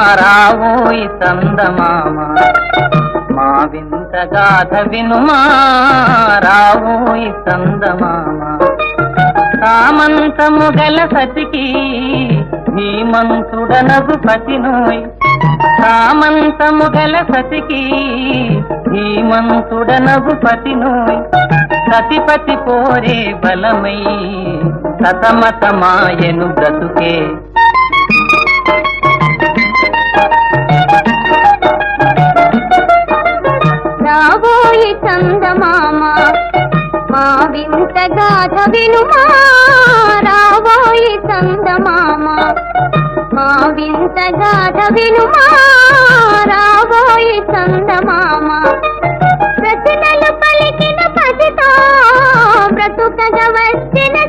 రావోయి చందమామ. మా వింత గాథ వినుమా రావోయి చందమామ. కామంతము గల సతికి హీమంతుడనగు పతినోయ్. కామంతము గల సతికి హీమంతుడనగు పతినోయ్. సతిపతి పోరే బలమై సతమతమాయను బ్రతుకే రాబోయి చందమామ. మా వింత గాథ వినుమా. రాబోయి చందమామ. మా వింత గాథ వినుమా. రాబోయి చందమామ. ప్రశ్నలు పలికిన పసితో బ్రతుకగ వచ్చిన